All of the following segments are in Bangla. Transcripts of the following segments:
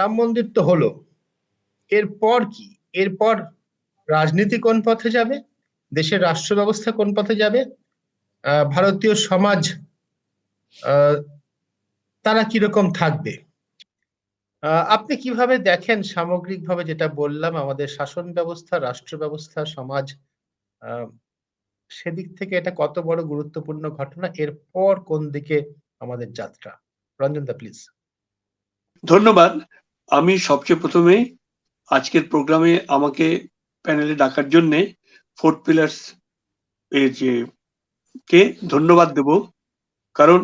রাম মন্দির তো হলো। এরপর কি? এরপর রাজনীতি কোন পথে যাবে? দেশের রাষ্ট্র ব্যবস্থা কোন পথে যাবে? ভারতীয় সমাজ তারা কীরকম থাকবে? আপনি কীভাবে দেখেন সামগ্রিকভাবে যেটা বললাম, আমাদের শাসন ব্যবস্থা, রাষ্ট্র ব্যবস্থা, সমাজ সেদিক থেকে এটা কত বড় গুরুত্বপূর্ণ ঘটনা? এরপর কোন দিকে আমাদের যাত্রা? রঞ্জন দা প্লিজ ধন্যবাদ। আমি সবচেয়ে প্রথমে আজকের প্রোগ্রামে আমাকে প্যানেলে ডাকার জন্য ফোর্থ পিলার্স এর যে কে ধন্যবাদ দেব। কারণ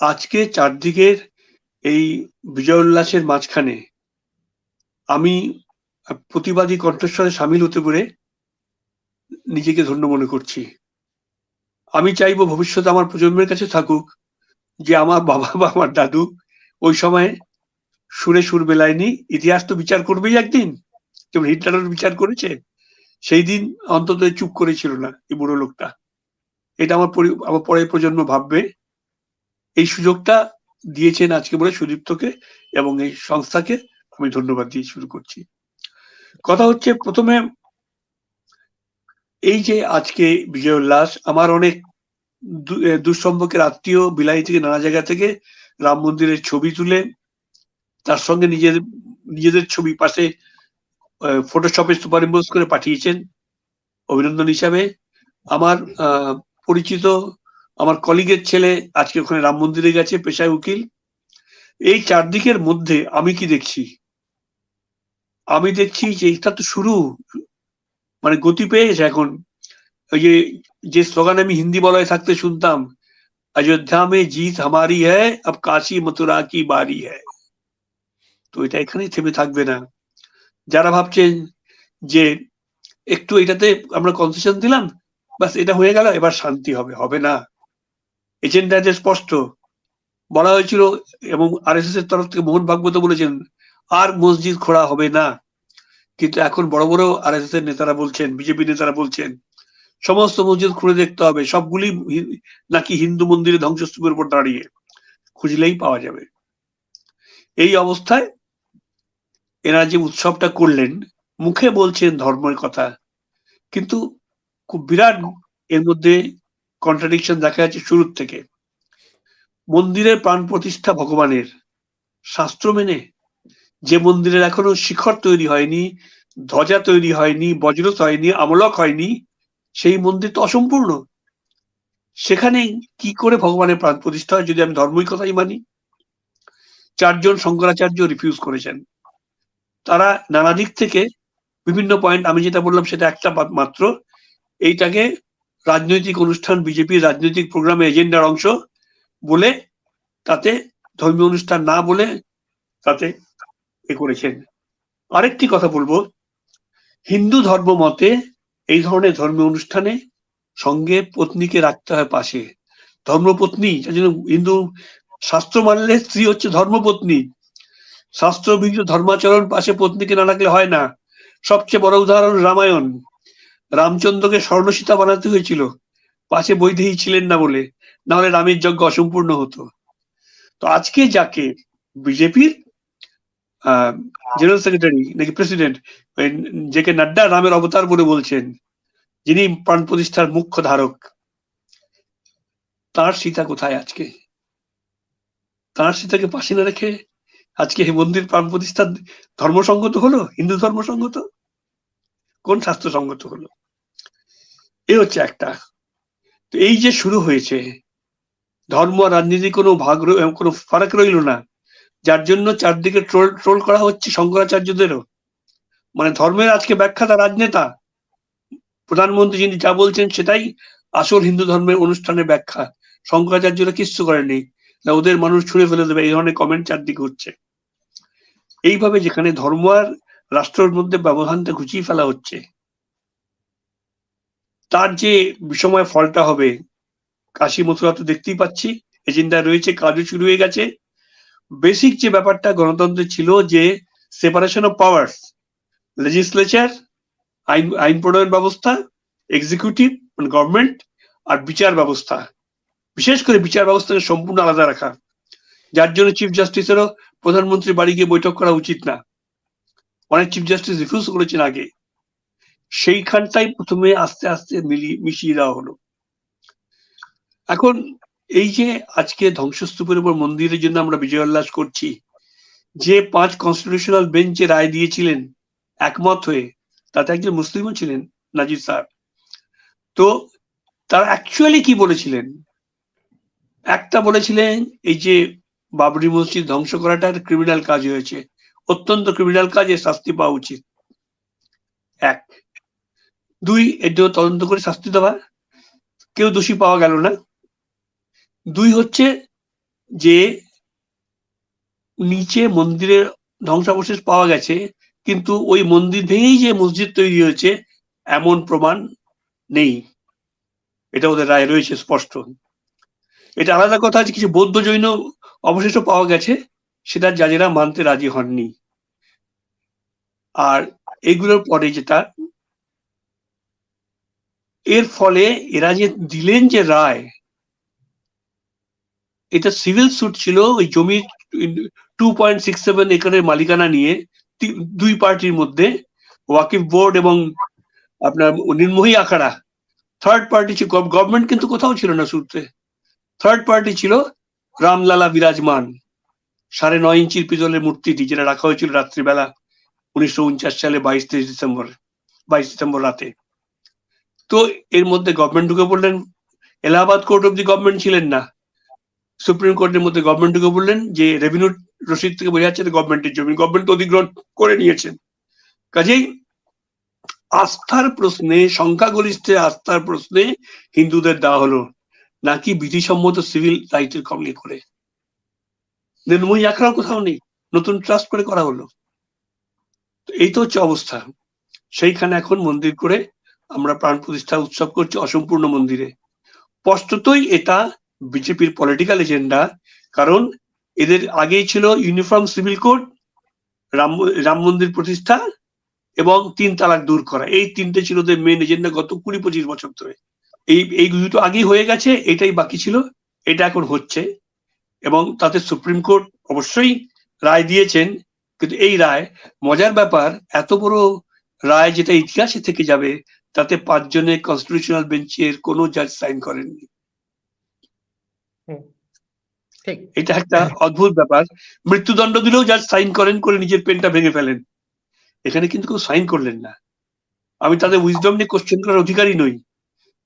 আজকে চারদিকের এই বিজয় উল্লাসের মাঝখানে আমি প্রতিবাদী কণ্ঠস্বরে সামিল হতে পেরে নিজেকে ধন্য মনে করছি। আমি চাইব ভবিষ্যতে আমার প্রজন্মের কাছে থাকুক যে আমার বাবা বা আমার দাদু ওই সময় সুরে সুর বেলায়নি ইতিহাস তো বিচার করবেই একদিন। যেমন হিটলারের বিচার করেছে। সেই দিন অন্তত চুপ করেছিল না এই বুড়ো লোকটা। এটা আমার আমার পরের প্রজন্ম ভাববে। এই সুযোগটা দিয়েছেন আজকে বলে সুদীপ্তকে এবং এই সংস্থাকে আমি ধন্যবাদ দিয়ে শুরু করছি। কথা হচ্ছে প্রথমে এই যে আজকে বিজয় উল্লাস, আমার অনেক দুঃসম্পর্কের আত্মীয় বিলাই থেকে, নানা জায়গা থেকে রাম মন্দিরের ছবি তুলে তার সঙ্গে নিজের, নিজেদের ছবি পাশে ফটোশপে সুপার ইম্পোজ করে পাঠিয়েছেন অভিনন্দন হিসাবে। আমার পরিচিত আমার কলিগের ছেলে আজকে ওখানে রাম মন্দিরে গেছে, পেশায় উকিল। এই চারদিকের মধ্যে আমি কি দেখছি? আমি দেখছি যে এটা তো শুরু মানে গতি পেয়েছে এখন। ওই যে যে স্লোগান আমি হিন্দি বলায় থাকতে শুনতাম, অযোধ্যা মে জিত হামারি হ্যায়, আব কাশি মথুরা কি বারি হ্যায়। তো এটা এখানেই থেমে থাকবে না। যারা ভাবছেন যে একটু এটাতে আমরা কনসেশন দিলাম বাস এটা হয়ে গেল, এবার শান্তি হবে হবে না। এজেন্ডা যে স্পষ্ট। বলা হয়েছিল এবং আরএসএস এর তরফ থেকে মোহন ভাগবত বলেছেন, আর মসজিদ খোঁড়া হবে না। কিন্তু এখন বড় বড় আরএসএস এর নেতারা বলছেন, বিজেপি নেতারা বলছেন, সমস্ত মসজিদ খুঁড়ে দেখতে হবে, সবগুলি নাকি হিন্দু মন্দিরে ধ্বংসস্তূপের উপর দাঁড়িয়ে খুঁজলেই পাওয়া যাবে। এই অবস্থায় এরা যে উৎসবটা করলেন, মুখে বলছেন ধর্মের কথা, কিন্তু খুব বিরাট এর মধ্যে কন্ট্রাডিকশন দেখা যাচ্ছে শুরুর থেকে। মন্দিরের প্রাণ প্রতিষ্ঠা ভগবানের শাস্ত্র মেনে যে মন্দিরের এখনও শিখর তৈরি হয়নি, ধ্বজা তৈরি হয়নি বজ্রত হয়নি, আমলক হয়নি, সেই মন্দির তো অসম্পূর্ণ। সেখানে কি করে ভগবানের প্রাণ প্রতিষ্ঠা হয় যদি আমি ধর্মই কথাই মানি? চারজন শঙ্করাচার্য রিফিউজ করেছেন। তারা নানা দিক থেকে বিভিন্ন পয়েন্ট আমি যেটা বললাম সেটা একটা মাত্র। এইটাকে রাজনৈতিক অনুষ্ঠান, বিজেপির রাজনৈতিক প্রোগ্রামে এজেন্ডার অংশ বলে তাতে ধর্মীয় অনুষ্ঠান না বলে তাতে এ করেছেন। আরেকটি কথা বলব, হিন্দু ধর্ম মতে এই ধরনের ধর্মীয় অনুষ্ঠানে সঙ্গে পত্নীকে রাখতে হয় পাশে। ধর্মপত্নী, যার জন্য হিন্দু শাস্ত্র মানলে স্ত্রী হচ্ছে ধর্মপত্নী। শাস্ত্রবিহিত ধর্মাচরণ পাশে পত্নীকে না রাখলে হয় না। সবচেয়ে বড় উদাহরণ রামায়ণ। রামচন্দ্রকে স্বর্ণসীতা বানাতে হয়েছিল। পাশে বৈদেহী ছিলেন না বলে। না হলে রামের যজ্ঞ অসম্পূর্ণ হতো। তো আজকে যাকে বিজেপির জেনারেল সেক্রেটারি নাকি প্রেসিডেন্ট যে কে নাড্ডা রামের অবতার বলে বলছেন, যিনি প্রাণ প্রতিষ্ঠার মুখ্য ধারক, তার সীতা কোথায় আজকে? তার সীতাকে পাশে না রেখে আজকে এই মন্দির প্রাণ প্রতিষ্ঠা ধর্মসঙ্গত হলো? হিন্দু ধর্মসঙ্গত? কোন শাস্ত্রসঙ্গত হলো? এ হচ্ছে একটা। তো এই যে শুরু হয়েছে, ধর্ম আর রাজনীতি কোনো ভাগ কোনো ফারাক রইল না। যার জন্য চারদিকে ট্রোল ট্রোল করা হচ্ছে শঙ্করাচার্যদেরও। মানে ধর্মের আজকে ব্যাখ্যা ব্যাখ্যাতা রাজনেতা, প্রধানমন্ত্রী যিনি যা বলছেন সেটাই আসল হিন্দু ধর্মের অনুষ্ঠানের ব্যাখ্যা। শঙ্করাচার্যরা কিচ্ছু করেনি না ওদের মানুষ ছুঁড়ে ফেলে দেবে, এই ধরনের কমেন্ট চারদিকে হচ্ছে এইভাবে যেখানে ধর্ম আর রাষ্ট্রের মধ্যে ব্যবধানটা ঘুচিয়ে ফেলা হচ্ছে, তার যে বিষময় ফলটা হবে, কাশি মথুরা তো দেখতেই পাচ্ছি, এজেন্ডা রয়েছে, কাজও শুরু হয়ে গেছে। বেসিক যে ব্যাপারটা গণতন্ত্রে ছিল যে সেপারেশন অফ পাওয়ার্স লেজিসলেচার আইন আইন প্রণয়ন ব্যবস্থা এক্সিকিউটিভ মানে গভর্নমেন্ট আর বিচার ব্যবস্থা। বিশেষ করে বিচার ব্যবস্থাকে সম্পূর্ণ আলাদা রাখা। যার জন্য চিফ জাস্টিসেরও প্রধানমন্ত্রীর বাড়ি গিয়ে বৈঠক করা উচিত না। অনেক চিফ জাস্টিস রিফিউজ করেছেন আগে। সেইখানটাই প্রথমে আস্তে আস্তে মিলিয়ে মিশিয়ে দেওয়া হলো। এখন এই যে আজকে ধ্বংসস্তূপের উপর মন্দিরের জন্য আমরা বিজয় উল্লাস করছি, যে পাঁচ কনস্টিটিউশনাল বেঞ্চে রায় দিয়েছিলেন একমত হয়ে, তাতে একজন মুসলিমও ছিলেন, নাজির স্যার তো তারা অ্যাকচুয়ালি কি বলেছিলেন? একটা বলেছিলেন, এই যে বাবরি মসজিদ ধ্বংস করাটা ক্রিমিনাল কাজ হয়েছে। অত্যন্ত ক্রিমিনাল কাজে শাস্তি পাওয়া উচিত। এক। দুই এর জন্য তদন্ত করে শাস্তি দেওয়া। কেউ দোষী পাওয়া গেল না। দুই হচ্ছে যে নিচে মন্দিরের ধ্বংসাবশেষ পাওয়া গেছে, কিন্তু ওই মন্দির ভেঙেই যে মসজিদ তৈরি হয়েছে, এমন প্রমাণ নেই। এটা ওদের রায় রয়েছে স্পষ্ট। এটা আলাদা কথা, যে কিছু বৌদ্ধ জৈন অবশিষ্ট পাওয়া গেছে, সেটা জাজেরা মানতে রাজি হননি। আর এগুলোর পরে যেটা, এর ফলে এরা যে দিলেন যে রায়, এটা সিভিল সুট ছিল ওই জমির টু পয়েন্ট সিক্স সেভেন একরের মালিকানা নিয়ে দুই পার্টির মধ্যে, ওয়াকিফ বোর্ড এবং আপনার নির্মোহী আখাড়া। থার্ড পার্টি ছিল গভর্নমেন্ট কিন্তু কোথাও ছিল না সূত্রে থার্ড পার্টি ছিল রামলালা বিরাজমান। সাড়ে নয় ইঞ্চির পিতলের মূর্তিটি, যেটা রাখা হয়েছিল রাত্রিবেলা উনিশশো উনচাশ সালে বাইশ তেইশ ডিসেম্বর, বাইশ ডিসেম্বর রাতে। তো এর মধ্যে গভর্নমেন্ট ঢুকে পড়লেন। এলাহাবাদ কোর্ট অব্দি গভর্নমেন্ট ছিলেন না। সুপ্রিম কোর্টের মধ্যে গভর্নমেন্ট ঢুকে বললেন যে রেভিনিউ রসিদ থেকে বোঝা যাচ্ছে গভর্নমেন্টের জমি। গভর্নমেন্ট অধিগ্রহণ করে নিয়েছেন। কাজেই আস্থার প্রশ্নে সংখ্যাগরিষ্ঠের আস্থার প্রশ্নে হিন্দুদের দেওয়া হলো। নাকি বিধিসম্মত সিভিল রাইটের কমলি করে নির্ময়ী আখড়াও কোথাও নেই? নতুন ট্রাস্ট করে করা হলো। এই তো হচ্ছে অবস্থা। সেইখানে এখন মন্দির করে আমরা প্রাণ প্রতিষ্ঠা উৎসব করছি অসম্পূর্ণ মন্দিরে। স্পষ্টতই এটা বিজেপির পলিটিক্যাল এজেন্ডা কারণ এদের আগেই ছিল uniform civil code Ram Ram মন্দির প্রতিষ্ঠা এবং তিন তালাক দূর করা। এই তিনটে ছিল ওদের মেন এজেন্ডা গত কুড়ি পঁচিশ বছর ধরে। এই এই দুটো আগেই হয়ে গেছে এটাই বাকি ছিল এটা এখন হচ্ছে। এবং তাতে সুপ্রিম কোর্ট অবশ্যই রায় দিয়েছেন কিন্তু এই রায় মজার ব্যাপার এত বড় রায় যেটা ইতিহাসে থেকে যাবে তাতে পাঁচজনের কনস্টিটিউশনাল বেঞ্চের কোনো জাজ সাইন করেননি। এটা একটা অদ্ভুত ব্যাপার। মৃত্যুদণ্ড দিলেও জাজ সাইন করেন করে নিজের পেনটা ভেঙে ফেলেন। এখানে কিন্তু কেউ সাইন করলেন না। আমি তাদের উইজডম নিয়ে কোশ্চেন করার অধিকারী নই।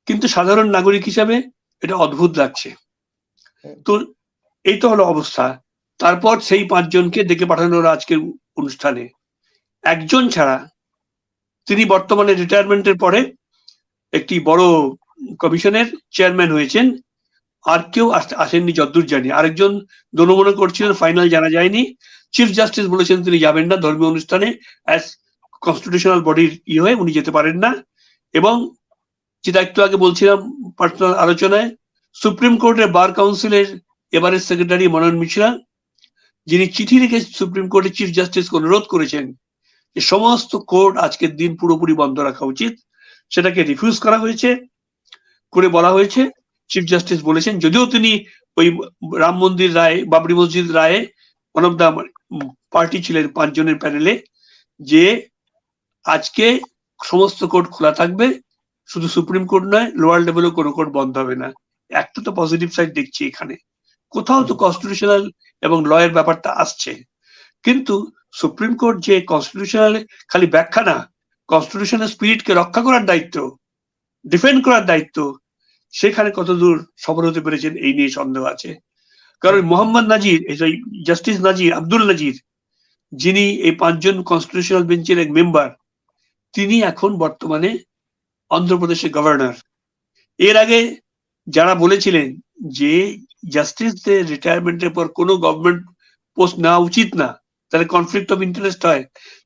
কিন্তু সাধারণ নাগরিক হিসাবে এটা অদ্ভুত লাগছে। তো এই তো হলো অবস্থা। তারপর সেই পাঁচজনকে ডেকে পাঠানো হলো আজকের অনুষ্ঠানে। একজন ছাড়া তিনি বর্তমানে রিটায়ারমেন্টের পরে একটি বড় কমিশনের চেয়ারম্যান হয়েছেন। আর কেউ আসেননি যদ্দূর জানি। আরেকজন দনমনে করছিলেন, ফাইনাল জানা যায়নি। চিফ জাস্টিস বলেছেন তিনি যাবেন না ধর্মীয় অনুষ্ঠানে। অ্যাজ কনস্টিটিউশনাল বডির ই হয়ে উনি যেতে পারেন না। এবং যেটা একটু আগে বলছিলাম পার্সোনাল আলোচনায়, সুপ্রিম কোর্টের বার কাউন্সিলের এবারের সেক্রেটারি মনোয়ন মিশ্রা, যিনি চিঠি লিখে সুপ্রিম কোর্টের চিফ জাস্টিসকে অনুরোধ করেছেন যে সমস্ত কোর্ট আজকের দিন পুরোপুরি বন্ধ রাখা উচিত। সেটাকে রিফিউজ করা হয়েছে, করে বলা হয়েছে। চিফ জাস্টিস বলেছেন, যদিও তিনি ওই রাম মন্দির রায়, বাবরি মসজিদ রায়ে ওয়ান অফ দা পার্টি ছিলেন পাঁচজনের প্যানেলে যে আজকে সমস্ত কোর্ট খোলা থাকবে। শুধু সুপ্রিম কোর্ট নয় লোয়ার লেভেলেও কোনো কোর্ট বন্ধ হবে না। একটা তো পজিটিভ সাইড দেখছি এখানে। কোথাও তো কনস্টিটিউশনাল এবং লয়ের ব্যাপারটা আসছে। কিন্তু সুপ্রিম কোর্ট যে কনস্টিটিউশনাল খালি ব্যাখ্যা না কনস্টিটিউশনাল স্পিরিটকে রক্ষা করার দায়িত্ব ডিফেন্ড করার দায়িত্ব সেখানে কতদূর সফল হতে পেরেছেন এই নিয়ে সন্দেহ আছে। কারণ মোহাম্মদ নাজির জাস্টিস নাজির আব্দুল নাজির যিনি এই পাঁচজন কনস্টিটিউশনাল বেঞ্চের এক মেম্বার তিনি এখন বর্তমানে অন্ধ্রপ্রদেশের গভর্নর এর আগে যারা বলেছিলেন যে জাস্টিসদের রিটায়ারমেন্টের পর কোনো গভর্নমেন্ট পোস্ট নেওয়া উচিত না, তাহলে কনফ্লিক্ট অফ ইন্টারেস্ট হয়।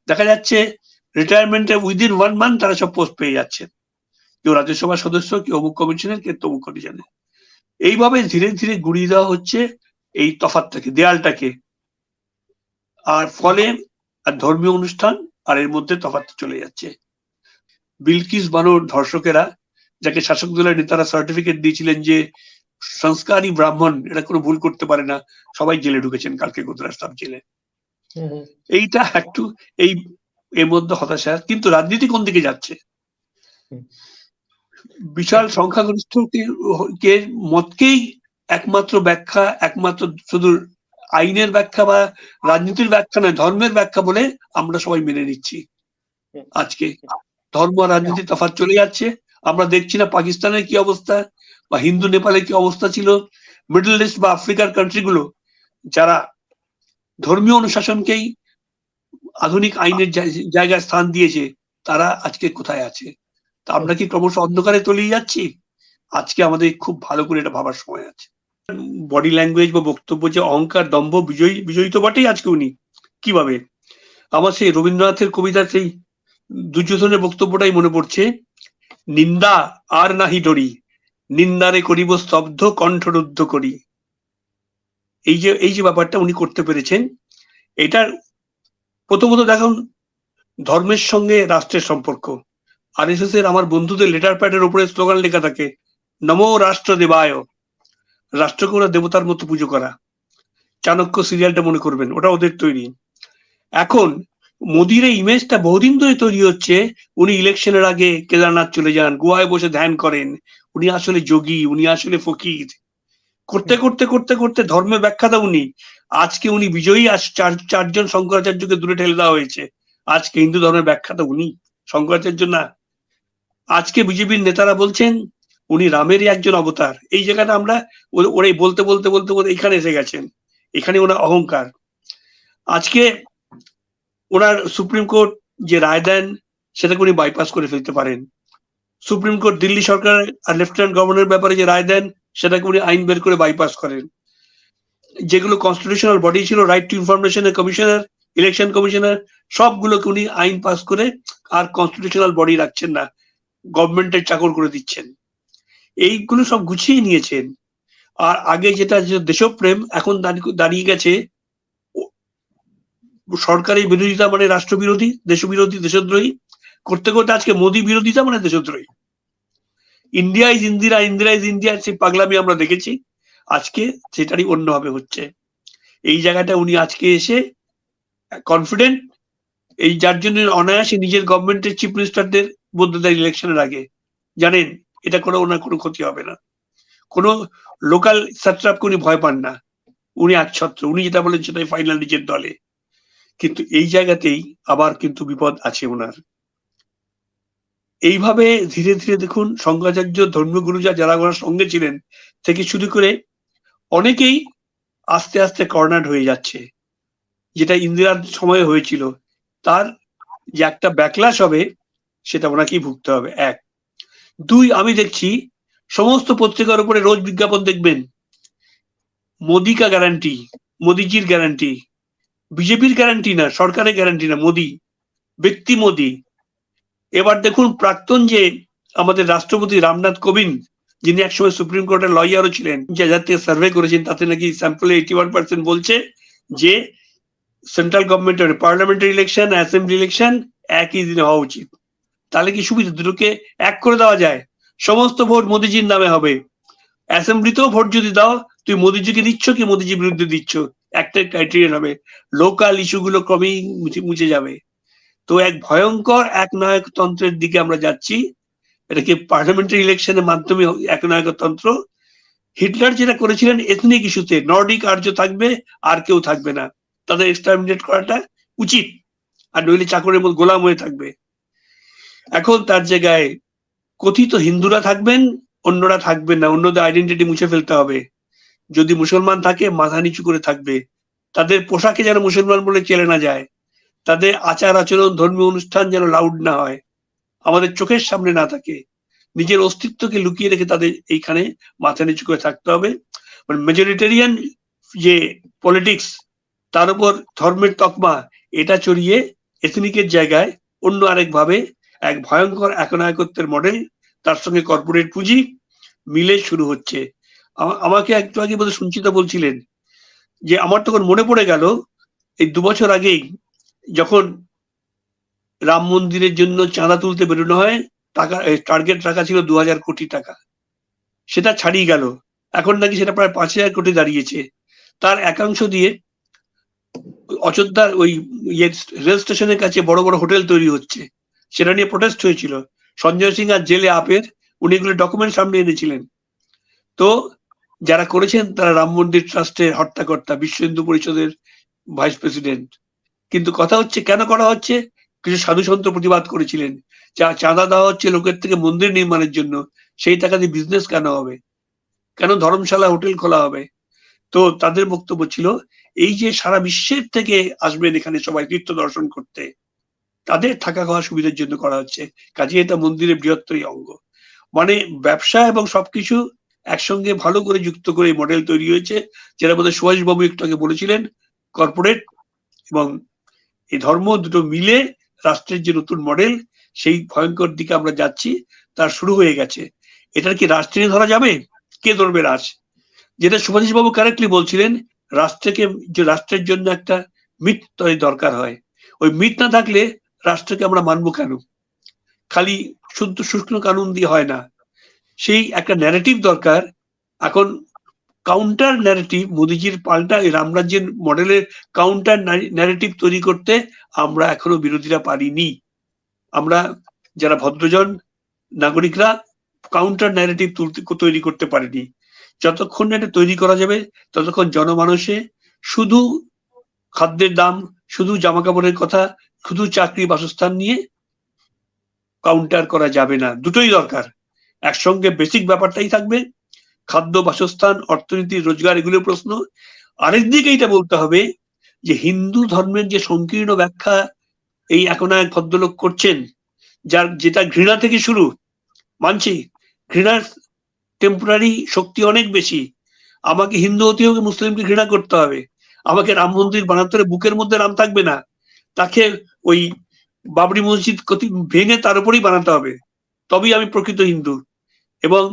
দেখা যাচ্ছে রিটায়ারমেন্টের উইদিন ওয়ান মান্থ তারা সব পোস্ট পেয়ে যাচ্ছেন কেউ রাজ্যসভার সদস্য, কেউ অমুক কমিশনের কেউ তমুক কমিশনের এইভাবে ধীরে ধীরে গুড়িয়ে দেওয়া হচ্ছে এই তফাতটাকে দেয়ালটাকে। আর ফলে আর ধর্মীয় অনুষ্ঠান আর এর মধ্যে তফাৎ চলে যাচ্ছে। বিলকিস বানোর ধর্ষকেরা যাকে শাসক দলের নেতারা সার্টিফিকেট দিয়েছিলেন যে সংস্কারী ব্রাহ্মণ এটা কোনো ভুল করতে পারে না সবাই জেলে ঢুকেছেন কালকে গুজরাট সাব জেলে। এইটা একটু এই এর মধ্যে হতাশা কিন্তু রাজনীতি কোন দিকে যাচ্ছে? বিশাল সংখ্যাগরিষ্ঠ কে মতকেই একমাত্র ব্যাখ্যা একমাত্র শুধু আইনের ব্যাখ্যা বা রাজনীতির ব্যাখ্যা নয় ধর্মের ব্যাখ্যা বলে আমরা সবাই মেনে নিচ্ছি। আজকে ধর্ম আর রাজনীতি তফাৎ চলে যাচ্ছে আমরা দেখছি না পাকিস্তানের কি অবস্থা বা হিন্দু নেপালের কি অবস্থা ছিল মিডল ইস্ট বা আফ্রিকার কান্ট্রিগুলো যারা ধর্মীয় অনুশাসনকেই আধুনিক আইনের জায়গায় স্থান দিয়েছে তারা আজকে কোথায় আছে? তা আমরা কি ক্রমশ অন্ধকারে তলিয়ে যাচ্ছি? আজকে আমাদের খুব ভালো করে এটা ভাবার সময় আছে। বডি ল্যাঙ্গুয়েজ বা বক্তব্য যে অহংকার দম্ভ বিজয়ী বিজয়ী তো বটেই আজকে উনি। কীভাবে? আমার সেই রবীন্দ্রনাথের কবিতার সেই দুর্যোধনের বক্তব্যটাই মনে পড়ছে। নিন্দা আর নাহি ডরি। নিন্দারে করিব স্তব্ধ, কণ্ঠরুদ্ধ করি। এই যে এই যে ব্যাপারটা উনি করতে পেরেছেন, এটার প্রথমত দেখুন, ধর্মের সঙ্গে রাষ্ট্রের সম্পর্ক। আর এস এর আমার বন্ধুদের লেটার প্যাডের উপরে স্লোগান লেখা থাকে, নমো রাষ্ট্র দেবায় রাষ্ট্রকে ওরা দেবতার মতো পুজো করা। চাণক্য সিরিয়ালটা মনে করবেন, ওটা ওদের তৈরি। এখন মোদির এই ইমেজটা বহুদিন ধরে তৈরি হচ্ছে। উনি ইলেকশনের আগে কেদারনাথ চলে যান গোয়ায় বসে ধ্যান করেন। উনি আসলে যোগী উনি আসলে ফকির। করতে করতে করতে করতে ধর্মের ব্যাখ্যাটা উনি। আজকে উনি বিজয়ী চারজন শঙ্করাচার্যকে দূরে ঠেলে দেওয়া হয়েছে। আজকে হিন্দু ধর্মের ব্যাখ্যাটা উনি। শঙ্করাচার্য না। আজকে বিজেপির নেতারা বলছেন উনি রামেরই একজন অবতার। এই জায়গাটা আমরা ওরাই বলতে বলতে বলতে বলতে এখানে এসে গেছেন। এখানে ওনার অহংকার। আজকে ওনার সুপ্রিম কোর্ট যে রায় দেন, সেটাকে উনি বাইপাস করে ফেলতে পারেন। সুপ্রিম কোর্ট দিল্লি সরকার আর লেফটেন্যান্ট গভর্নর ব্যাপারে যে রায় দেন, সেটাকে উনি আইন বের করে বাইপাস করেন। যেগুলো কনস্টিটিউশনাল বডি ছিল রাইট টু ইনফরমেশনের কমিশনার ইলেকশন কমিশনার সবগুলোকে উনি আইন পাস করে আর কনস্টিটিউশনাল বডি রাখছেন না গভর্নমেন্টের চাকর করে দিচ্ছেন। এইগুলো সব গুছিয়ে নিয়েছেন। আর আগে যেটা দেশপ্রেম, এখন দাঁড়ি- দাঁড়িয়ে গেছে সরকারি বিরোধিতা মানে রাষ্ট্রবিরোধী, দেশবিরোধী, দেশদ্রোহী। করতে করতে আজকে মোদী বিরোধিতা মানে দেশদ্রোহী। India is Indira Indira is India, সেই পাগলামি আমরা দেখেছি। আজকে সেটারই অন্যভাবে হচ্ছে। এই জায়গাটা উনি আজকে এসে কনফিডেন্ট এই যার জন্য অনায়াসে নিজের গভর্নমেন্টের চিফ মিনিস্টারদের মধ্যে দেয় ইলেকশনের আগে। জানেন, এটা করে ওনার কোনো ক্ষতি হবে না। কোনো লোকাল সাট্রাপকে উনি ভয় পান না। উনি একছত্র। উনি যেটা বলেন সেটাই ফাইনাল নিজের দলে। কিন্তু এই জায়গাতেই আবার কিন্তু বিপদ আছে ওনার। এইভাবে ধীরে ধীরে দেখুন, শঙ্করাচার্য ধর্মগুরু যা যারা ওনার সঙ্গে ছিলেন, থেকে শুরু করে অনেকেই আস্তে আস্তে কর্নার হয়ে যাচ্ছে। যেটা ইন্দিরার সময় হয়েছিল, তার যে একটা ব্যাকলাস হবে, সেটা ওনাকেই ভুগতে হবে, এক। দুই, আমি দেখছি সমস্ত পত্রিকার উপরে রোজ বিজ্ঞাপন দেখবেন। মোদিকা গ্যারান্টি মোদিজির গ্যারান্টি বিজেপির গ্যারান্টি না, সরকারের গ্যারান্টি না, মোদি, ব্যক্তি মোদি। এবার দেখুন প্রাক্তন যে আমাদের রাষ্ট্রপতি রামনাথ কোবিন্দ, যিনি একসময় সুপ্রিম কোর্টের লয়ারও ছিলেন, যে যাতে সার্ভে করেছেন, তাতে নাকি স্যাম্পলে এইটি ওয়ান পার্সেন্ট বলছে যে সেন্ট্রাল গভর্নমেন্টের পার্লামেন্টারি ইলেকশন অ্যাসেম্বলি ইলেকশন একই দিনে হওয়া উচিত। তাহলে কি সুবিধা? দুটোকে এক করে দেওয়া যায়। সমস্ত ভোট মোদিজির নামে হবে। অ্যাসেম্বলিতেও ভোট যদি দাও, তুই মোদিজিকে দিচ্ছ কি? মোদিজির বিরুদ্ধে দিচ্ছ? একটা ক্রাইটেরিয়ান হবে। লোকাল ইস্যুগুলো ক্রমেই মুছে যাবে। তো এক ভয়ঙ্কর একনায়কতন্ত্রের দিকে আমরা যাচ্ছি। এটাকে পার্লামেন্টারি ইলেকশনের মাধ্যমে একনায়কতন্ত্র। হিটলার যেটা করেছিলেন এথনিক ইস্যুতে নর্ডিক আর্য থাকবে, আর কেউ থাকবে না। তাদের এক্সটারমিনেট করাটা উচিত। আর নইলে চাকরের মধ্যে গোলাম হয়ে থাকবে। এখন তার জায়গায় কথিত হিন্দুরা থাকবেন, অন্যরা থাকবেন না। অন্যদের আইডেন্টিটি মুছে ফেলতে হবে। যদি মুসলমান থাকে, মাথা নিচু করে থাকবে। তাদের পোশাকে যেন মুসলমান বলে চেলে না যায়। তাদের আচার আচরণ, ধর্মীয় অনুষ্ঠান যেন লাউড না হয়। আমাদের চোখের সামনে না থাকে। নিজের অস্তিত্বকে লুকিয়ে রেখে তাদের এইখানে মাথা নিচু করে থাকতে হবে। মানে মেজরিটেরিয়ান যে পলিটিক্স তার উপর ধর্মের তকমা, এটা চড়িয়ে এথনিকের জায়গায় অন্য আরেক ভাবে এক ভয়ঙ্কর একনায়কত্বের মডেল তার সঙ্গে কর্পোরেট পুঁজি মিলে শুরু হচ্ছে। আমাকে একটু আগে বোধহয় সঞ্চিতা বলছিলেন যে, আমার তখন মনে পড়ে গেল, এই দু বছর আগেই যখন রাম মন্দিরের জন্য চাঁদা তুলতে বেরোনো হয়, টাকা টার্গেট রাখা ছিল দু হাজার কোটি টাকা। সেটা ছাড়িয়ে গেল। এখন নাকি সেটা প্রায় পাঁচ হাজার কোটি দাঁড়িয়েছে। তার একাংশ দিয়ে অযোধ্যার ওই ইয়ে রেল স্টেশনের কাছে বড় বড় হোটেল তৈরি হচ্ছে। সেটা নিয়ে প্রোটেস্ট হয়েছিল। সঞ্জয় সিং আর জেলে আপের, উনি এগুলো ডকুমেন্ট সামনে এনেছিলেন। তো যারা করেছেন তারা রাম মন্দির ট্রাস্টের হর্তাকর্তা বিশ্ব হিন্দু পরিষদের ভাইস প্রেসিডেন্ট। কিন্তু কথা হচ্ছে, কেন করা হচ্ছে? কিছু সাধু সন্ত প্রতিবাদ করেছিলেন। যা চাঁদা দেওয়া হচ্ছে লোকের থেকে মন্দির নির্মাণের জন্য, সেই টাকা দিয়ে বিজনেস কেন হবে? কেন ধর্মশালা, হোটেল খোলা হবে? তো তাদের বক্তব্য ছিল, এই যে সারা বিশ্বের থেকে আসবেন এখানে সবাই তীর্থ দর্শন করতে, তাদের থাকা খাওয়া সুবিধার জন্য করা হচ্ছে। কাজে এটা মন্দিরের বৃহত্তরই অঙ্গ। মানে ব্যবসা এবং সবকিছু একসঙ্গে ভালো করে যুক্ত করে এই মডেল তৈরি হয়েছে যেটা বোধহয় সুভাষ বাবু একটু আগে বলেছিলেন কর্পোরেট এবং এই ধর্ম দুটো মিলে রাষ্ট্রের যে নতুন মডেল সেই ভয়ঙ্কর দিকে আমরা যাচ্ছি, তার শুরু হয়ে গেছে। এটার কি রাষ্ট্রে ধরা যাবে? কে ধরবে রাজ? যেটা বাবু কারেক্টলি বলছিলেন, রাষ্ট্রকে, যে রাষ্ট্রের জন্য একটা মিথ তৈরি দরকার হয়। ওই মিথ না থাকলে রাষ্ট্রকে আমরা মানবো কেন? খালি শুদ্ধ শুষ্ক কানুন দিয়ে হয় না। সেই একটা ন্যারেটিভ দরকার। এখন কাউন্টার ন্যারেটিভ মোদিজির পাল্টা রামরাজ্যের মডেলের কাউন্টার ন্যারেটিভ তৈরি করতে আমরা এখনও বিরোধীরা পারিনি। আমরা যারা ভদ্রজন, নাগরিকরা কাউন্টার ন্যারেটিভ তৈরি করতে পারিনি। যতক্ষণ এটা তৈরি করা যাবে, ততক্ষণ জনমানসে শুধু খাদ্যের দাম, শুধু জামা কাপড়ের কথা, শুধু চাকরি বাসস্থান নিয়ে কাউন্টার করা যাবে না। দুটোই দরকার। একসঙ্গে বেসিক ব্যাপারটাই থাকবে। খাদ্য, বাসস্থান, অর্থনীতি, রোজগার এগুলোর প্রশ্ন। আরেক দিকে এটা বলতে হবে যে হিন্দু ধর্মের যে সংকীর্ণ ব্যাখ্যা এই এখন এক ভদ্রলোক করছেন, যার যেটা ঘৃণা থেকে শুরু, মানছি, ঘৃণার টেম্পোরারি শক্তি অনেক বেশি। আমাকে হিন্দু হতে হবে মুসলিমকে ঘৃণা করতে হবে। আমাকে রাম মন্দির বানাতে বুকের মধ্যে রাম থাকবে না। তাকে ওই বাবরি মসজিদ ভেঙে তার উপরেই বানাতে হবে। তবেই আমি প্রকৃত হিন্দু। এবং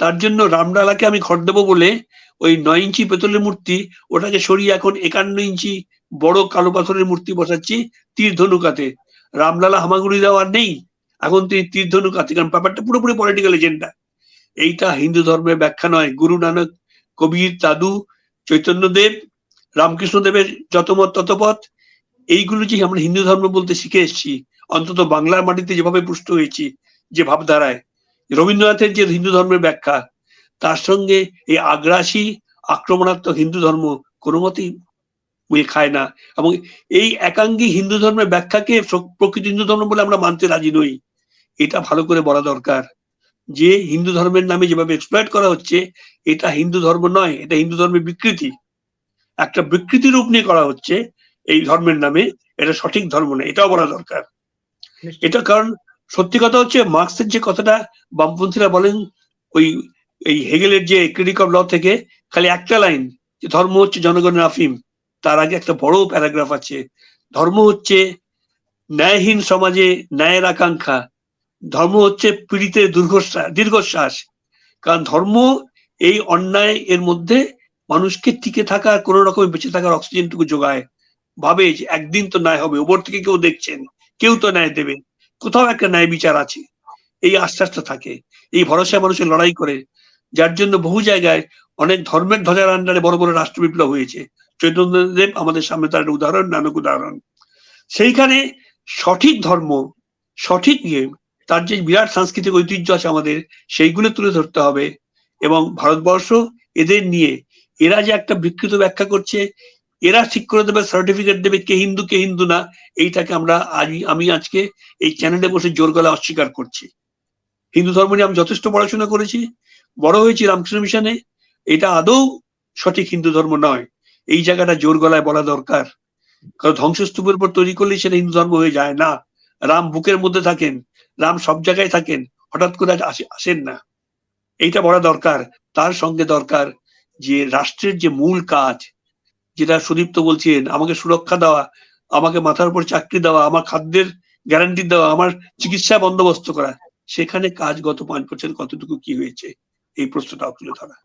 তার জন্য রামডালাকে আমি ঘর দেবো বলে ওই নয় ইঞ্চি পেতলের মূর্তি ওটাকে সরিয়ে এখন একান্ন ইঞ্চি বড় কালো পাথরের মূর্তি বসাচ্ছি তীর ধনুকাতে রামলালা হামাগুড়ি দেওয়ার নেই। এখন তিনি তীর ধনুকাতে কারণ ব্যাপারটা পুরোপুরি পলিটিক্যাল এজেন্ডা এইটা হিন্দু ধর্মের ব্যাখ্যা নয়। গুরু নানক, কবির দাদু, চৈতন্যদেব রামকৃষ্ণ দেবের যত মত তত পথ, এইগুলো যে আমরা হিন্দু ধর্ম বলতে শিখে এসেছি, অন্তত বাংলার মাটিতে যেভাবে পুষ্ট হয়েছি, যে ভাবধারায়। রবীন্দ্রনাথের যে হিন্দু ধর্মের ব্যাখ্যা, তার সঙ্গে এই আগ্রাসী আক্রমণাত্মক হিন্দু ধর্ম কোনো মতেই মিল খায় না। এবং এই একাঙ্গী হিন্দু ধর্মের ব্যাখ্যাকে প্রকৃত হিন্দু ধর্ম বলে আমরা মানতে রাজি নই। এটা ভালো করে বলা দরকার। যে হিন্দু ধর্মের নামে যেভাবে এক্সপ্লয়েট করা হচ্ছে, এটা হিন্দু ধর্ম নয়, এটা হিন্দু ধর্মের বিকৃতি। একটা বিকৃতি রূপ নিয়ে করা হচ্ছে এই ধর্মের নামে, এটা সঠিক ধর্ম নয়, এটাও বলা দরকার। এটা কারণ সত্যি কথা হচ্ছে, মার্কসের যে কথাটা বামপন্থীরা বলেন, ওই, এই হেগেলের যে ক্রিটিক অফ ল থেকে, খালি একটা লাইন যে ধর্ম হচ্ছে জনগণের আফিম, তার আগে একটা বড় প্যারাগ্রাফ আছে। ধর্ম হচ্ছে ন্যায়হীন সমাজে ন্যায়ের আকাঙ্ক্ষা। ধর্ম হচ্ছে পীড়িতের দীর্ঘশ্বাস দীর্ঘশ্বাস। কারণ ধর্ম এই অন্যায় এর মধ্যে মানুষকে টিকে থাকার কোন রকম বেঁচে থাকার অক্সিজেনটুকু যোগায়। ভাবে যে একদিন তো ন্যায় হবে, ওপর থেকে কেউ দেখছেন, কেউ তো ন্যায় দেবে। কোথাও একটা ন্যায় বিচার আছে। এই আশ্বাসটা থাকে। এই ভরসায় মানুষের লড়াই করে, যার জন্য বহু জায়গায় অনেক ধর্মের ধ্বজার আন্ডারে বড় বড় রাষ্ট্র বিপ্লব হয়েছে। চৈতন্যদেব আমাদের সামনে তার একটা উদাহরণ, নানক উদাহরণ। সেইখানে সঠিক ধর্ম, সঠিক ইয়ে তার যে বিরাট সাংস্কৃতিক ঐতিহ্য আছে আমাদের, সেইগুলো তুলে ধরতে হবে। এবং ভারতবর্ষ এদের নিয়ে, এরা যে একটা বিকৃত ব্যাখ্যা করছে এরা ঠিক করে দেবে সার্টিফিকেট দেবে, কে হিন্দু কে হিন্দু না, এইটাকে আমরা আমি আজকে এই চ্যানেলে বসে জোর গলা অস্বীকার করছি। হিন্দু ধর্ম নিয়ে আমি যথেষ্ট পড়াশোনা করেছি, বড় হয়েছি রামকৃষ্ণ মিশনে, এটা আদৌ সঠিক হিন্দু ধর্ম নয়। এই জায়গাটা জোর গলায় বলা দরকার। কারণ ধ্বংসস্তূপের উপর তৈরি করলে সেটা হিন্দু ধর্ম হয়ে যায় না। রাম বুকের মধ্যে থাকেন, রাম সব জায়গায় থাকেন, হঠাৎ করে আসে- আসেন না। এইটা বলা দরকার, তার সঙ্গে দরকার যে রাষ্ট্রের যে মূল কাজ যেটা সুদীপ্ত বলছেন, আমাকে সুরক্ষা দেওয়া, আমাকে মাথার উপর চাকরি দেওয়া, আমার খাদ্যের গ্যারান্টি দেওয়া, আমার চিকিৎসা বন্দোবস্ত করা, সেখানে কাজ গত পাঁচ বছর কতটুকু কি হয়েছে? এই প্রশ্নটাও তুলে ধরা।